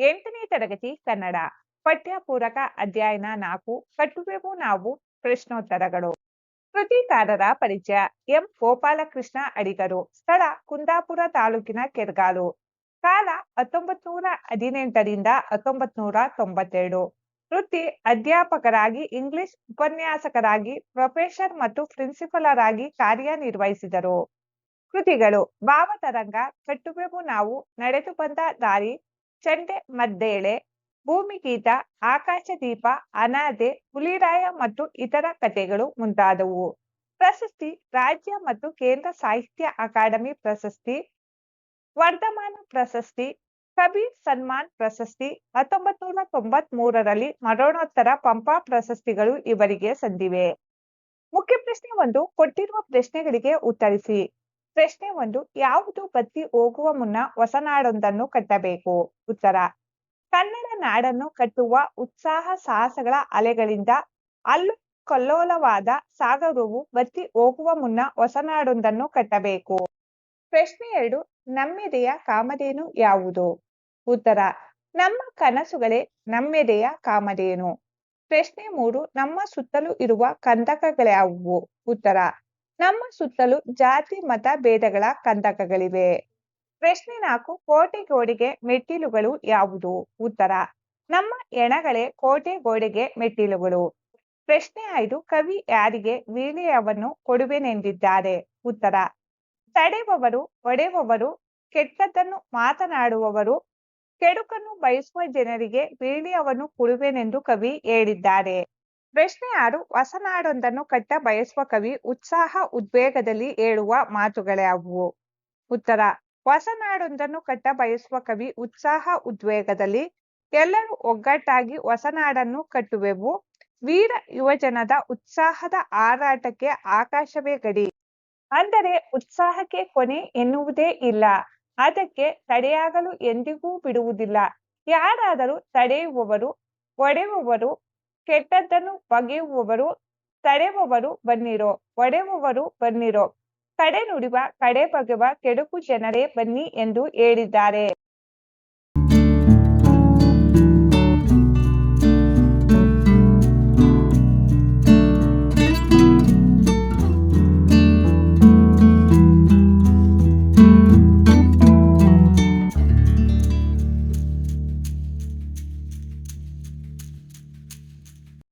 ಎಂಟನೇ ತರಗತಿ ಕನ್ನಡ. ಪಠ್ಯ ಪೂರಕ ಅಧ್ಯಯನ ನಾಲ್ಕು ಕಟ್ಟುವೆವು ನಾವು ಪ್ರಶ್ನೋತ್ತರಗಳು. ಕೃತಿಕಾರರ ಪರಿಚಯ, ಎಂ. ಗೋಪಾಲಕೃಷ್ಣ ಅಡಿಗರು, ಸ್ಥಳ, ಕುಂದಾಪುರ ತಾಲೂಕಿನ ಕೆರ್ಗಾಲು. ಕಾಲ ಹತ್ತೊಂಬತ್ ನೂರ ಹದಿನೆಂಟರಿಂದ ಹತ್ತೊಂಬತ್ ನೂರ ತೊಂಬತ್ತೆರಡು. ವೃತ್ತಿ, ಅಧ್ಯಾಪಕರಾಗಿ, ಇಂಗ್ಲಿಷ್ ಉಪನ್ಯಾಸಕರಾಗಿ, ಪ್ರೊಫೆಸರ್ ಮತ್ತು ಪ್ರಿನ್ಸಿಪಲರಾಗಿ ಕಾರ್ಯನಿರ್ವಹಿಸಿದರು. ಕೃತಿಗಳು, ಭಾವತರಂಗ ಕಟ್ಟುವೆವು ನಾವು ನಡೆದು ಬಂದ ದಾರಿ ಚಂಡೆ, ಮದ್ದೇಳೆ, ಭೂಮಿಗೀತ, ಆಕಾಶದೀಪ, ಅನಾದೆ, ಹುಲಿರಾಯ ಮತ್ತು ಇತರ ಕಥೆಗಳು ಮುಂತಾದವು. ಪ್ರಶಸ್ತಿ, ರಾಜ್ಯ ಮತ್ತು ಕೇಂದ್ರ ಸಾಹಿತ್ಯ ಅಕಾಡೆಮಿ ಪ್ರಶಸ್ತಿ, ವರ್ಧಮಾನ ಪ್ರಶಸ್ತಿ ಕಬಿ ಸನ್ಮಾನ್ ಪ್ರಶಸ್ತಿ ಹತ್ತೊಂಬತ್ ನೂರ ತೊಂಬತ್ ಮೂರರಲ್ಲಿ ಮರಣೋತ್ತರ ಪಂಪಾ ಪ್ರಶಸ್ತಿಗಳು ಇವರಿಗೆ ಸಂದಿವೆ. ಮುಖ್ಯ ಪ್ರಶ್ನೆ ಒಂದು, ಕೊಟ್ಟಿರುವ ಪ್ರಶ್ನೆಗಳಿಗೆ ಉತ್ತರಿಸಿ. ಪ್ರಶ್ನೆ ಒಂದು, ಯಾವುದು ಬತ್ತಿ ಹೋಗುವ ಮುನ್ನ ಹೊಸನಾಡೊಂದನ್ನು ಕಟ್ಟಬೇಕು? ಉತ್ತರ, ಕನ್ನಡ ನಾಡನ್ನು ಕಟ್ಟುವ ಉತ್ಸಾಹ ಸಾಹಸಗಳ ಅಲೆಗಳಿಂದ ಅಲ್ಲು ಕಲ್ಲೋಲವಾದ ಸಾಗರವು ಬತ್ತಿ ಹೋಗುವ ಮುನ್ನ ಹೊಸನಾಡೊಂದನ್ನು ಕಟ್ಟಬೇಕು? ಪ್ರಶ್ನೆ ಎರಡು, ನಮ್ಮೆದೆಯ ಕಾಮಧೇನು ಯಾವುದು? ಉತ್ತರ, ನಮ್ಮ ಕನಸುಗಳೇ ನಮ್ಮೆದೆಯ ಕಾಮಧೇನು. ಪ್ರಶ್ನೆ ಮೂರು, ನಮ್ಮ ಸುತ್ತಲೂ ಇರುವ ಕಂದಕಗಳ್ಯಾವುವು ಉತ್ತರ ನಮ್ಮ ಸುತ್ತಲೂ ಜಾತಿ, ಮತ ಭೇದಗಳ ಕಂದಕಗಳಿವೆ. ಪ್ರಶ್ನೆ ನಾಲ್ಕು ಕೋಟೆ ಗೋಡೆಗೆ ಮೆಟ್ಟಿಲುಗಳು ಯಾವುದು? ಉತ್ತರ, ನಮ್ಮ ಎಣಗಳೇ ಕೋಟೆ ಗೋಡೆಗೆ ಮೆಟ್ಟಿಲುಗಳು. ಪ್ರಶ್ನೆ ಐದು, ಕವಿ ಯಾರಿಗೆ ವೀಳ್ಯವನ್ನು ಕೊಡುವೆನೆಂದಿದ್ದಾರೆ? ಉತ್ತರ ತಡೆಯುವವರು ಒಡೆಯುವವರು ಕೆಟ್ಟದ್ದನ್ನು ಮಾತನಾಡುವವರು, ಕೆಡುಕನ್ನು ಬಯಸುವ ಜನರಿಗೆ ವೀಳ್ಯವನ್ನು ಕೊಡುವೆನೆಂದು ಕವಿ ಹೇಳಿದ್ದಾರೆ. ಪ್ರಶ್ನೆ ಆರು ಹೊಸನಾಡೊಂದನ್ನು ಕಟ್ಟ ಬಯಸುವ ಕವಿ ಉತ್ಸಾಹ ಉದ್ವೇಗದಲ್ಲಿ ಹೇಳುವ ಮಾತುಗಳ್ಯಾವುವು ಉತ್ತರ ಹೊಸನಾಡೊಂದನ್ನು ಕಟ್ಟ ಬಯಸುವ ಕವಿ ಉತ್ಸಾಹ ಉದ್ವೇಗದಲ್ಲಿ ಎಲ್ಲರೂ ಒಗ್ಗಟ್ಟಾಗಿ ಹೊಸನಾಡನ್ನು ಕಟ್ಟುವೆವು. ವೀರ ಯುವಜನದ ಉತ್ಸಾಹದ ಹಾರಾಟಕ್ಕೆ ಆಕಾಶವೇ ಗಡಿ. ಅಂದರೆ ಉತ್ಸಾಹಕ್ಕೆ ಕೊನೆ ಎನ್ನುವುದೇ ಇಲ್ಲ. ಅದಕ್ಕೆ ತಡೆಯಾಗಲು ಎಂದಿಗೂ ಬಿಡುವುದಿಲ್ಲ. ಯಾರಾದರೂ ತಡೆಯುವವರು, ಒಡೆಯುವವರು ಕೆಟ್ಟದ್ದನ್ನು ಬಗೆಯುವವರು ತಡೆಯುವವರು ಬನ್ನಿರೋ ಒಡೆಯುವವರು ಬನ್ನಿರೋ. ಕಡೆ ನುಡಿವ, ಕಡೆ ಬಗೆವ, ಕೆಡುಕು ಜನರೇ ಬನ್ನಿ ಎಂದು ಹೇಳಿದ್ದಾರೆ.